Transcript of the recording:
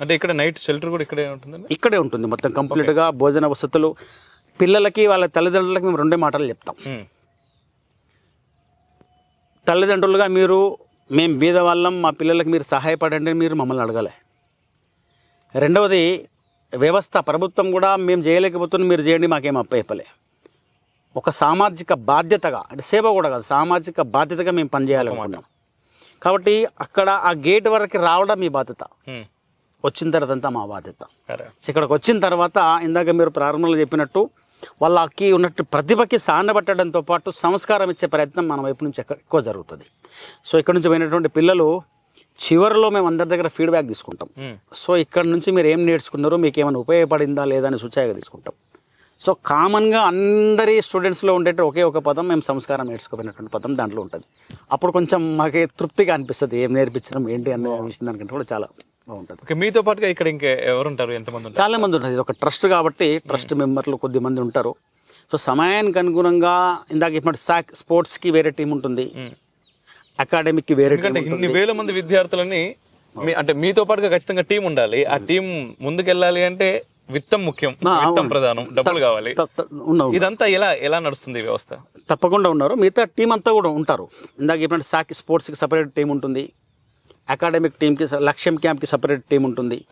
అంటే ఇక్కడ night shelter కూడా ఇక్కడే ఉంటుందండి? ఇక్కడే ఉంటుంది. మొత్తం కంప్లీట్గా భోజన వసతులు. పిల్లలకి వాళ్ళ తల్లిదండ్రులకి మేము రెండే మాటలు చెప్తాం. ఉమ్. తల్లిదండ్రులుగా మీరు మేము బీద వాళ్ళం మా పిల్లలకి మీరు సహాయపడండి మీరు మమ్మల్ని అడగాలి. రెండవది వ్యవస్థ ప్రభుత్వం కూడా మేము చేయలేకపోతున్నాం మీరు చేయండి మాకేం అప్పయ్యపలే ఒక సామాజిక బాధ్యతగా అంటే సేవ కూడా కాదు సామాజిక బాధ్యతగా మేము పనిచేయాలనుకున్నాం. కాబట్టి అక్కడ ఆ గేట్ వరకు రావడం మీ బాధ్యత. ఉమ్. వచ్చిన తర్వాత అంతా మా బాధ్యత. ఇక్కడికి వచ్చిన తర్వాత ఇందాక మీరు ప్రారంభంలో చెప్పినట్టు వాళ్ళకి ఉన్నట్టు ప్రతిభకి సానబట్టడంతో పాటు సంస్కారం ఇచ్చే ప్రయత్నం మన వైపు నుంచి ఎక్క- ఎక్కువ జరుగుతుంది. సో ఇక్కడ నుంచి పోయినటువంటి పిల్లలు చివరిలో మేము అందరి దగ్గర ఫీడ్బ్యాక్ తీసుకుంటాం. సో ఇక్కడ నుంచి మీరు ఏం నేర్చుకున్నారో మీకు ఏమైనా ఉపయోగపడిందా లేదా అని సూచాయిగా తీసుకుంటాం. సో కామన్గా అందరి స్టూడెంట్స్లో ఉండేట ఒకే ఒక పదం మేము సంస్కారం నేర్చుకోపోయినటువంటి పదం దాంట్లో ఉంటుంది. అప్పుడు కొంచెం మాకు తృప్తిగా అనిపిస్తుంది ఏం నేర్పించడం ఏంటి అనే విషయం దానికంటే కూడా చాలా ఓకే మీతో పాటుగా ఇక్కడ ఇంకా ఎవరు ఉంటారు? ఎంతమంది చాలా మంది ఉంటుంది ఇది ఒక ట్రస్ట్ కాబట్టి ట్రస్ట్ మెంబర్లు కొద్ది మంది ఉంటారు. సో సమయానికి అనుగుణంగా ఇందాక ఇప్పుడు సాక్ స్పోర్ట్స్కి వేరే టీం ఉంటుంది. అకాడమిక్కి వేరే ఇన్ని వేల మంది విద్యార్థులని మీ అంటే మీతో పాటుగా ఖచ్చితంగా టీం ఉండాలి. ఆ టీం ముందుకెళ్ళాలి అంటే విత్తం ముఖ్యం విత్తం ప్రధానం డబ్బులు కావాలి. ఇదంతా ఎలా ఎలా నడుస్తుంది వ్యవస్థ? తప్పకుండా ఉన్నారు. మిగతా టీం అంతా కూడా ఉంటారు. ఇందాక చెప్పినట్టు సాక్ స్పోర్ట్స్కి సపరేట్ టీం ఉంటుంది. అకాడమిక్ టీంకి స- లక్ష్యం క్యాంప్కి సపరేట్ టీం ఉంటుంది.